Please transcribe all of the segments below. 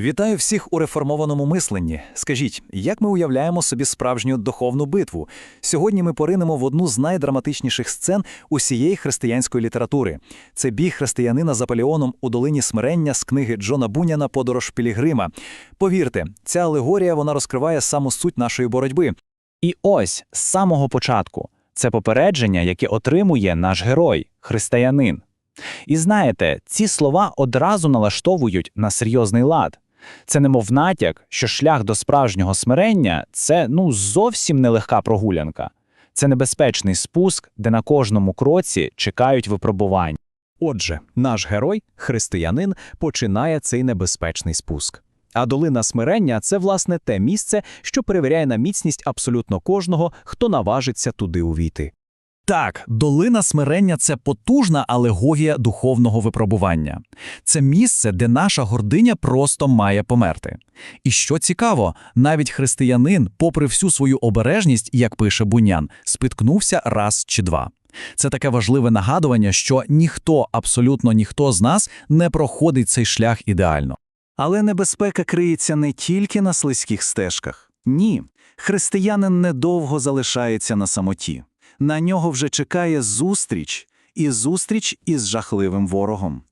Вітаю всіх у реформованому мисленні. Скажіть, як ми уявляємо собі справжню духовну битву? Сьогодні ми поринемо в одну з найдраматичніших сцен усієї християнської літератури. Це бій християнина з Аполеоном у долині смирення з книги Джона Буняна Подорож Пілігрима. Повірте, ця алегорія вона розкриває саму суть нашої боротьби. І ось з самого початку це попередження, яке отримує наш герой, християнин. І знаєте, ці слова одразу налаштовують на серйозний лад. Це немов натяк, що шлях до справжнього смирення це ну зовсім нелегка прогулянка. Це небезпечний спуск, де на кожному кроці чекають випробувань. Отже, наш герой, християнин, починає цей небезпечний спуск. А долина смирення це, власне, те місце, що перевіряє на міцність абсолютно кожного, хто наважиться туди увійти. Так, долина смирення це потужна алегорія духовного випробування. Це місце, де наша гординя просто має померти. І що цікаво, навіть християнин, попри всю свою обережність, як пише Бунян, спіткнувся раз чи два. Це таке важливе нагадування, що ніхто, абсолютно ніхто з нас не проходить цей шлях ідеально. Але небезпека криється не тільки на слизьких стежках. Ні, християнин недовго залишається на самоті. На нього вже чекає зустріч, і зустріч із жахливим ворогом.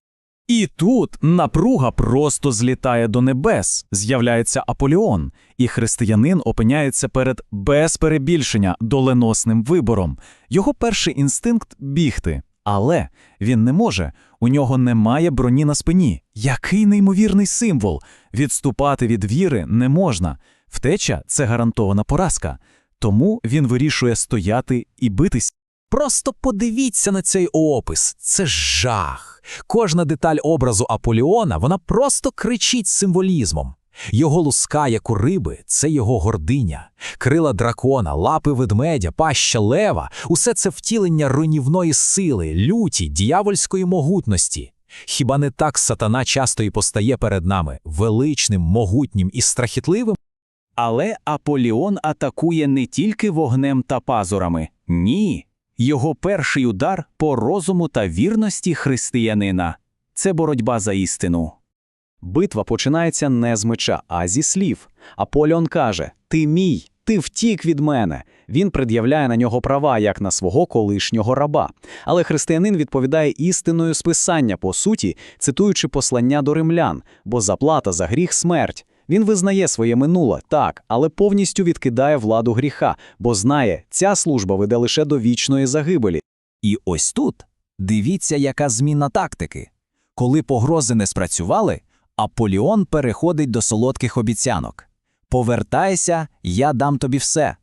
І тут напруга просто злітає до небес, з'являється Аполеон, і християнин опиняється перед без перебільшення доленосним вибором. Його перший інстинкт бігти. Але він не може, у нього немає броні на спині. Який неймовірний символ! Відступати від віри не можна. Втеча це гарантована поразка. Тому він вирішує стояти і битись. Просто подивіться на цей опис. Це жах. Кожна деталь образу Аполеона вона просто кричить символізмом. Його луска, як у риби, це його гординя. Крила дракона, лапи ведмедя, паща лева усе це втілення руйнівної сили, люті, діявольської могутності. Хіба не так сатана часто і постає перед нами величним, могутнім і страхітливим? Але Аполіон атакує не тільки вогнем та пазурами. Ні. Його перший удар по розуму та вірності християнина це боротьба за істину. Битва починається не з меча, а зі слів. Аполеон каже: Ти мій, ти втік від мене. Він пред'являє на нього права як на свого колишнього раба. Але християнин відповідає істиною списання, по суті, цитуючи послання до римлян, бо заплата за гріх смерть. Він визнає своє минуле, так, але повністю відкидає владу гріха, бо знає, ця служба веде лише до вічної загибелі. І ось тут дивіться, яка зміна тактики. Коли погрози не спрацювали, Аполіон переходить до солодких обіцянок. Повертайся, я дам тобі все.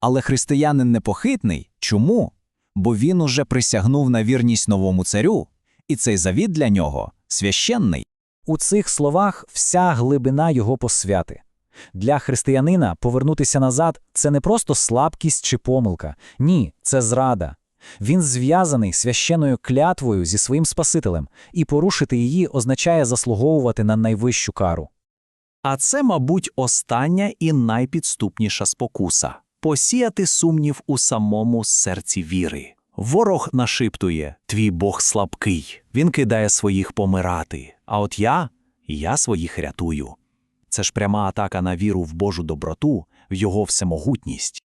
Але християнин непохитний. Чому? Бо він уже присягнув на вірність новому царю, і цей завіт для нього священний. У цих словах вся глибина його посвяти. Для християнина повернутися назад це не просто слабкість чи помилка. Ні, це зрада. Він зв'язаний священною клятвою зі своїм Спасителем, і порушити її означає заслуговувати на найвищу кару. А це, мабуть, остання і найпідступніша спокуса посіяти сумнів у самому серці віри. Ворог нашіптує твій Бог слабкий, він кидає своїх помирати. А от я, я своїх рятую. Це ж пряма атака на віру в Божу доброту, в його всемогутність.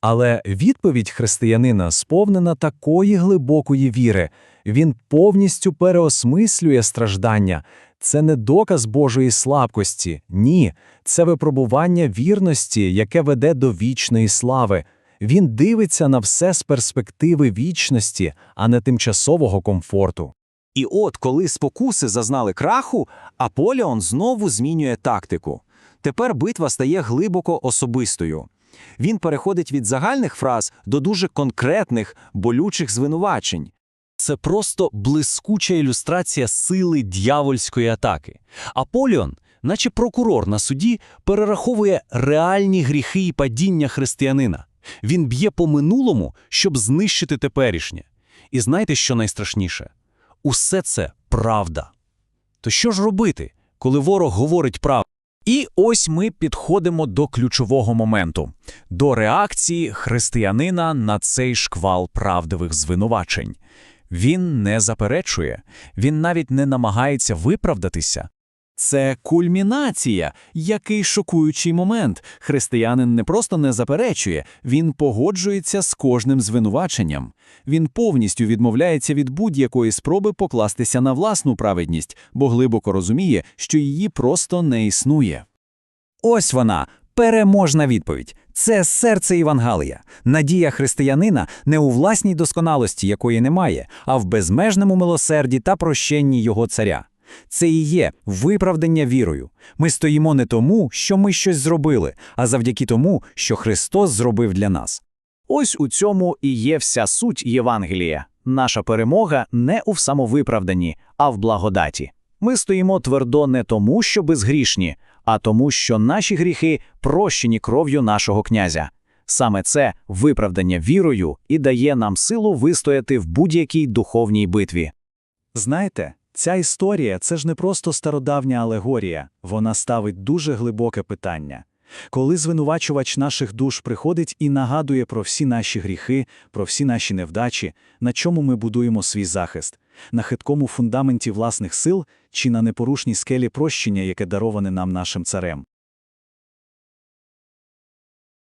Але відповідь християнина сповнена такої глибокої віри. Він повністю переосмислює страждання. Це не доказ Божої слабкості, ні, це випробування вірності, яке веде до вічної слави. Він дивиться на все з перспективи вічності, а не тимчасового комфорту. І от, коли спокуси зазнали краху, Аполеон знову змінює тактику. Тепер битва стає глибоко особистою. Він переходить від загальних фраз до дуже конкретних, болючих звинувачень. Це просто блискуча ілюстрація сили дьявольської атаки. Аполеон, наче прокурор на суді, перераховує реальні гріхи і падіння християнина. Він б'є по минулому, щоб знищити теперішнє. І знаєте, що найстрашніше? Усе це правда. То що ж робити, коли ворог говорить правду? І ось ми підходимо до ключового моменту до реакції християнина на цей шквал правдивих звинувачень. Він не заперечує, він навіть не намагається виправдатися. Це кульмінація, який шокуючий момент. Християнин не просто не заперечує, він погоджується з кожним звинуваченням. Він повністю відмовляється від будь-якої спроби покластися на власну праведність, бо глибоко розуміє, що її просто не існує. Ось вона, переможна відповідь. Це серце Євангелія. Надія християнина не у власній досконалості, якої немає, а в безмежному милосерді та прощенні його царя. Це і є виправдання вірою. Ми стоїмо не тому, що ми щось зробили, а завдяки тому, що Христос зробив для нас. Ось у цьому і є вся суть Євангелія. Наша перемога не у самовиправданні, а в благодаті. Ми стоїмо твердо не тому, що безгрішні, а тому, що наші гріхи прощені кров'ю нашого князя. Саме це виправдання вірою і дає нам силу вистояти в будь-якій духовній битві. Знаєте, ця історія це ж не просто стародавня алегорія, вона ставить дуже глибоке питання. Коли звинувачувач наших душ приходить і нагадує про всі наші гріхи, про всі наші невдачі, на чому ми будуємо свій захист, на хиткому фундаменті власних сил чи на непорушній скелі прощення, яке дароване нам нашим царем.